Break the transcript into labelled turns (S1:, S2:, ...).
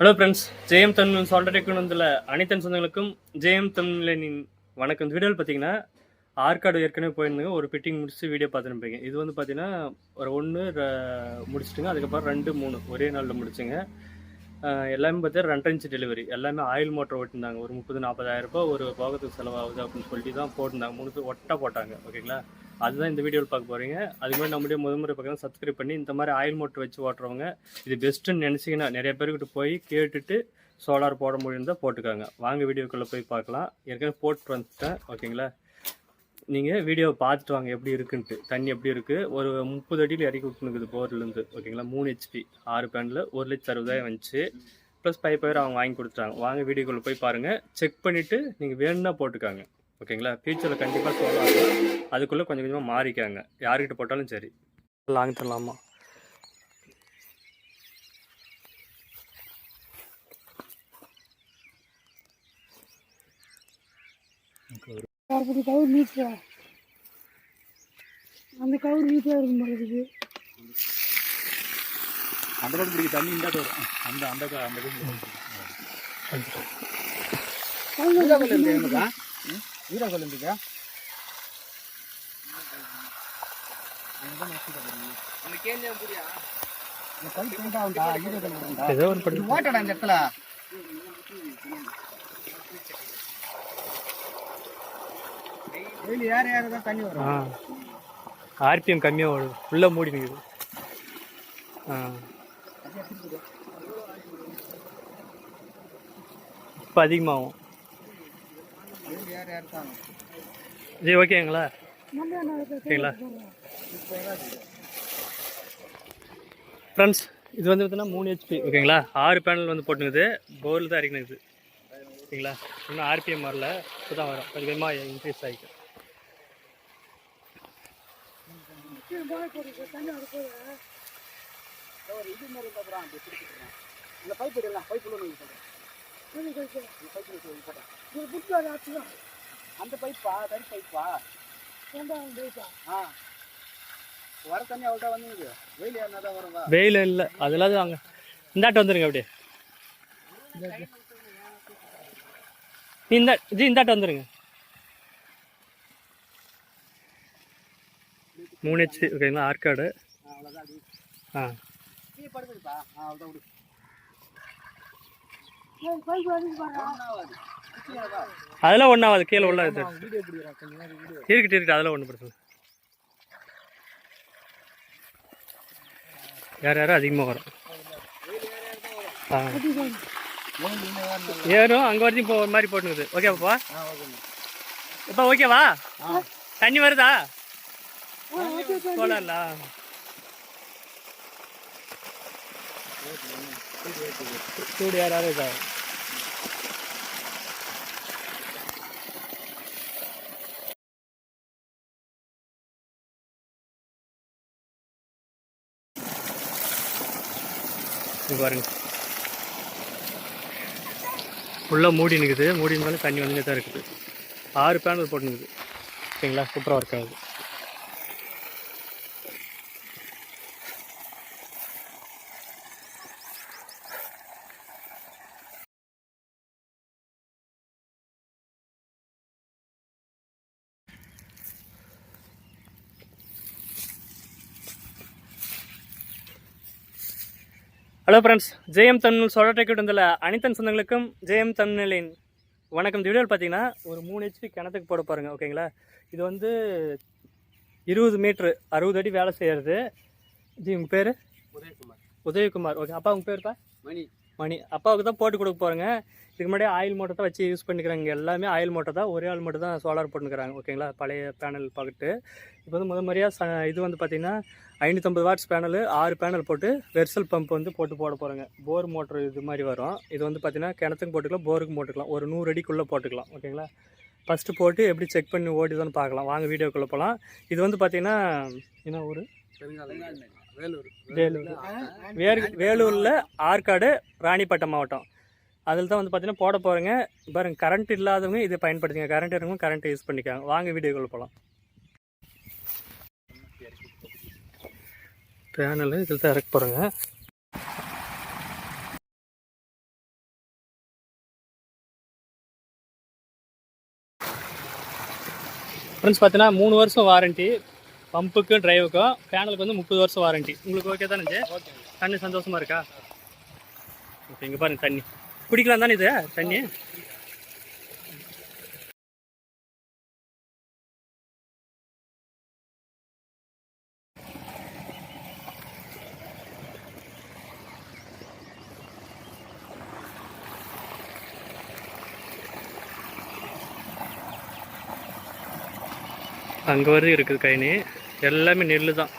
S1: Hello friends ஜெயம் தமிழ் சொல்றதுக்குன்னு வந்துள்ள அனைத்து சொந்தங்களுக்கும் ஜெயம் தமிழனின் வணக்கம். இந்த வீடியோவில் பார்த்தீங்கன்னா ஆற்காடு ஏற்கனவே போயிருந்தேங்க. ஒரு ஃபிட்டிங் முடிச்சு வீடியோ பார்த்துருப்பீங்க இது வந்து பார்த்தீங்கன்னா ஒரு ஒன்று முடிச்சிட்டுங்க. அதுக்கப்புறம் ரெண்டு மூணு. ஒரே நாளில் முடிச்சுங்க. எல்லாமே பார்த்தீங்கன்னா ரெண்டு இன்ச்சு டெலிவரி எல்லாமே ஆயில் மோட்டர் ஓட்டிருந்தாங்க. ஒரு முப்பது நாற்பதாயிரம் ரூபாய் ஒரு போகத்துக்கு செலவாகுது அப்படின்னு சொல்லிட்டு தான் போட்டிருந்தாங்க. மூணு பேர் ஒட்டா போட்டாங்க. ஓகேங்களா? அதுதான் இந்த வீடியோவில் பார்க்க போகிறீங்க அதுக்கு மாதிரி நம்முடைய முதன்முறை பக்கம் சப்ஸ்கிரைப் பண்ணி இந்த மாதிரி ஆயில் மோட்டர் வச்சு ஓட்டுறவங்க இது பெஸ்ட்டுன்னு நினச்சிங்கன்னா நிறைய பேர்கிட்ட போய் கேட்டுட்டு சோலார் போட முடியும்னா போட்டுக்காங்க. வாங்க வீடியோக்குள்ளே போய் பார்க்கலாம். ஏற்கனவே போட்டு வந்துட்டேன். ஓகேங்களா? நீங்கள் வீடியோவை பார்த்துட்டு வாங்க எப்படி இருக்குன்ட்டு. தண்ணி எப்படி இருக்குது ஒரு முப்பது அடியில் இறக்கி விட்டுனுக்குது போர்லேருந்து ஓகேங்களா? மூணு ஹெச்பி ஆறு பேனில் ஒரு லட்சம் அறுபதாயிரம் வந்துச்சு. ப்ளஸ் பைப் வயர் அவங்க வாங்கி கொடுத்துட்டாங்க. வாங்க வீடியோக்குள்ளே போய் பாருங்கள் செக் பண்ணிவிட்டு நீங்கள் வேணும்னா போட்டுக்காங்க. ஓகேங்களா? ஃபியூச்சரில் கண்டிப்பாக சோலார் அதுக்குள்ளே கொஞ்சம் கொஞ்சமாக மாறிக்காங்க. யார்கிட்ட போட்டாலும் சரி. லாங் தரலாமா?
S2: அப்படி கவுர் நீச்சா அந்த கவுர் நீட்டாக இருக்கும் போல இருக்குது.
S3: அந்த பக்கம் பிடிக்க தண்ணி இந்த வரும் அந்த அந்த அந்த வீரகல் இருந்துக்கா
S1: ஏதோ ஒரு படி
S3: ஓட்டடா இந்த இடத்துல. டெய்லி ஏற ஏற தான் தண்ணி வரும்.
S1: ஆ. ஆர்பிஎம் கம்மியாக ஓடுது. ஃபுல்லாக மூடி நிற்குது ஆ. இப்போ அதிகமாகும். ஜி ஓகேங்களா? ஓகேங்களா? ஃப்ரெண்ட்ஸ் இது வந்து பார்த்தீங்கன்னா மூணு ஹெச்பி ஓகேங்களா? ஆறு பேனல் வந்து போட்டுங்குது போரில் தான் இறக்கினுது ஓகேங்களா? இன்னும் ஆர்பிஎம் வரல. இப்போ தான் வரும். கொஞ்சம் கொஞ்சமாக இன்க்ரீஸ் ஆகிக்கும்
S3: இது மாதிரி இந்த பைப் இடலாம் பைப்
S2: இது புட்டு ஆச்சு தான்
S3: அந்த பைப்பா தனி பைப்பா
S2: ரெண்டாவது டேட்டா
S3: ஆ. வர தண்ணி அவ்வளோதான் வந்துங்குது வெயில் ஏறினா தான் வருங்க
S1: வெயில் இல்லை. அதெல்லாம் அங்கே. இந்தாட்ட வந்துருங்க அப்படியே. இந்த ஜி இந்தாட்ட வந்துருங்க. மூணு ஓகேங்களா ஆற்காடு
S3: அது
S1: ஆ
S3: ஆ. அவ்வளோதான் விடு
S2: பைப் அடிச்சு பாருங்க
S3: ஒன்றாவது குச்சியாதா
S1: அதெல்லாம் ஒன்றாவது கீழே உள்ள இது
S3: வீடியோ பிடிக்கிறா கொஞ்சம் நேரம் வீடியோ
S1: இருக்கட்டு இருக்கட்டு அதெல்லாம் ஒன்றும் பிரச்சனை. யார் யாரும் அதிகமாக வரும். ஆ. ஏறும் அங்கே வரைக்கும் இப்போ ஒரு மாதிரி போட்டுக்குது. ஓகேப்பா இப்போ ஓகேவா தண்ணி வருதா?
S2: ஓகே
S1: சோலார்ல சூடு யாராவது இருக்கா பாருங்க ஃபுல்லாக மூடி நிற்குது மூடி இருந்தாலும் தண்ணி வந்துட்டே தான் இருக்குது. ஆறு பேனல் போட்டு நிற்குது ஓகேங்களா சூப்பராக work hello friends Jayam Tamil சொல்ல டிக்கெட் வந்துள்ள அனைத்தன் சொந்தங்களுக்கும் ஜெயம் தமிழின் வணக்கம். இந்த வீடியோவில் பார்த்தீங்கன்னா ஒரு மூணு ஹெச்பி கிணத்துக்கு போட பாருங்க ஓகேங்களா இது வந்து இருபது மீட்ரு அறுபது அடி வேலை செய்கிறது ஜி உங்கள் பேர்?
S3: உதயகுமார்.
S1: உதயகுமார் ஓகே அப்பா உங்கள் பேருப்பா?
S3: மணி.
S1: மணி அப்பாவுக்கு தான் போட்டு கொடுக்க போகிறேங்க இதுக்கு முன்னாடி ஆயில் மோட்டர் தான் வச்சு யூஸ் பண்ணிக்கிறாங்க. எல்லாமே ஆயில் மோட்டர் தான். ஒரே ஆள் மட்டும் தான் சோலார் போட்டுக்கிறாங்க ஓகேங்களா பழைய பேனல் பார்த்துட்டு. இப்போ வந்து முத முறையாக ச இது வந்து பார்த்திங்கன்னா ஐநூற்றம்பது வாட்ஸ் பேனல் ஆறு பேனல் போட்டு வெர்சல் பம்ப் வந்து போட்டு போட போகிறோங்க போர் மோட்ரு இது மாதிரி வரும். இது வந்து பார்த்திங்கன்னா கிணத்துக்கு போட்டுக்கலாம் போருக்கு போட்டுக்கலாம். ஒரு நூறு அடிக்குள்ளே போட்டுக்கலாம். ஓகேங்களா ஃபஸ்ட்டு போட்டு எப்படி செக் பண்ணி ஓடிதான்னு பார்க்கலாம். வாங்க வீடியோக்குள்ளே போகலாம் இது வந்து பார்த்திங்கன்னா என்ன ஊர்?
S3: வேலூர்.
S1: வேறு வேலூரில் ஆற்காடு ராணிப்பேட்டை மாவட்டம். அதில் தான் வந்து பார்த்தீங்கன்னா போட போகிறேங்க பாருங்க கரண்ட் இல்லாதவங்க இதை பயன்படுத்திங்க கரண்ட் இருக்கவங்க கரண்ட்டை யூஸ் பண்ணிக்காங்க. வாங்க வீடியோக்குள்ள போகலாம் பேனல் இதில் தான் இறக்க போகிறேங்க ஃப்ரெண்ட்ஸ் பார்த்தீங்கன்னா மூணு வருஷம் வாரண்ட்டி பம்புக்கும் டிரைவுக்கும் பேனலுக்கு வந்து முப்பது வருஷம் வாரண்ட்டி உங்களுக்கு ஓகே தானே தண்ணி சந்தோஷமா இருக்கா? ஓகே இங்கே பாருங்க தண்ணி. குடிக்கலாம் தானே இது? தண்ணி? அங்கே வரையும் இருக்குது கைனி எல்லாமே நெல் தான்.